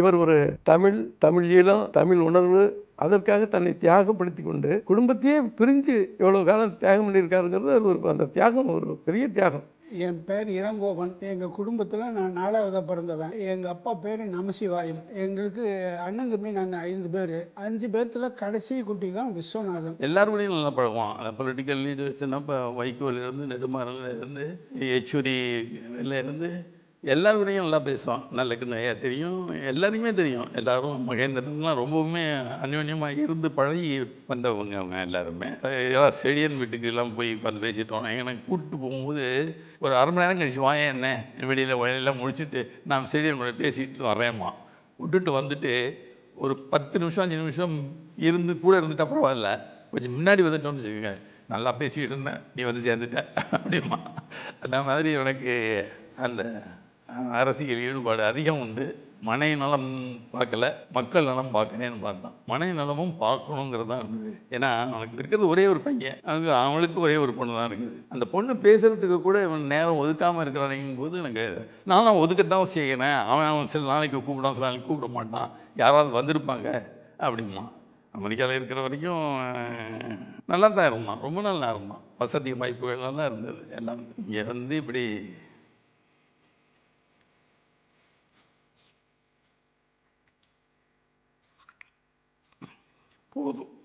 இவர் ஒரு தமிழ் தமிழ் ஈழம் தமிழ் உணர்வு அதற்காக தன்னை தியாகப்படுத்தி கொண்டு குடும்பத்தையே பிரிஞ்சு எவ்வளோ காலம் தியாகம் பண்ணியிருக்காருங்கிறது அது ஒரு அந்த தியாகம் ஒரு பெரிய தியாகம். என் பேர் இளங்கோவன். எங்கள் குடும்பத்தில் நான் நாலாவதாக பிறந்தவன். எங்கள் அப்பா பேர் நமசிவாயம். எங்களுக்கு அண்ணன் தம்பி நாங்கள் ஐந்து பேர். அஞ்சு பேர்த்துல கடைசி குட்டி தான் விஸ்வநாதன். எல்லாருக்கூடையும் நல்லா பழகுவான். பொலிட்டிக்கல் லீடர்ஸ்னால் இப்போ வைகோலேருந்து நெடுமாறன்லேருந்து யெச்சூரிலேருந்து எல்லாருக்கூடையும் நல்லா பேசுவான். நல்லக்கு நிறையா தெரியும். எல்லாருக்குமே தெரியும். எல்லாரும் மகேந்திரன்லாம் ரொம்பவுமே அந்யோன்யமாக இருந்து பழகி வந்தவங்க அவங்க எல்லாருமே. எல்லாம் செடியன் வீட்டுக்கு எல்லாம் போய் உட்காந்து பேசிட்டோம் எனக்கு கூப்பிட்டு போகும்போது ஒரு அரை மணி நேரம் கழிச்சு வாங்க என்ன? வெளியில் வயலெல்லாம் முடிச்சுட்டு நான் செடியன் கூட பேசிட்டு வரேம்மா. விட்டுட்டு வந்துட்டு ஒரு பத்து நிமிஷம் அஞ்சு நிமிஷம் இருந்து கூட இருந்துட்டா பரவாயில்ல. கொஞ்சம் முன்னாடி வந்துட்டோம்னு வச்சுக்கோங்க. நல்லா பேசிக்கிட்டு இருந்தேன். நீ வந்து சேர்ந்துட்ட. அப்படிமா அந்த மாதிரி எனக்கு அந்த அரசியல் ஈடுபாடு அதிகம் உண்டு. மனை நலம் பார்க்கல மக்கள் நலம் பார்க்குறேன்னு பார்த்தான். மனை நலமும் பார்க்கணுங்கிறது தான் இருந்தது. ஏன்னா அவனுக்கு இருக்கிறது ஒரே ஒரு பையன். அவனுக்கு அவனுக்கு ஒரே ஒரு பொண்ணு தான் இருக்குது. அந்த பொண்ணு பேசுகிறதுக்கு கூட இவன் நேரம் ஒதுக்காமல் இருக்கிறானுங்கும் போது எனக்கு நானும் ஒதுக்கத்தான் செய்கிறேன் அவன் அவன் சில நாளைக்கு கூப்பிடான் சில நாளைக்கு கூப்பிட மாட்டான். யாராவது வந்திருப்பாங்க அப்படிமா அமெரிக்காவில் இருக்கிற வரைக்கும் நல்லா தான் இருந்தான். ரொம்ப நல்லா இருந்தான். வசதி வாய்ப்புகள் நல்லா இருந்தது. எல்லாம். இங்கே வந்து இப்படி ほど。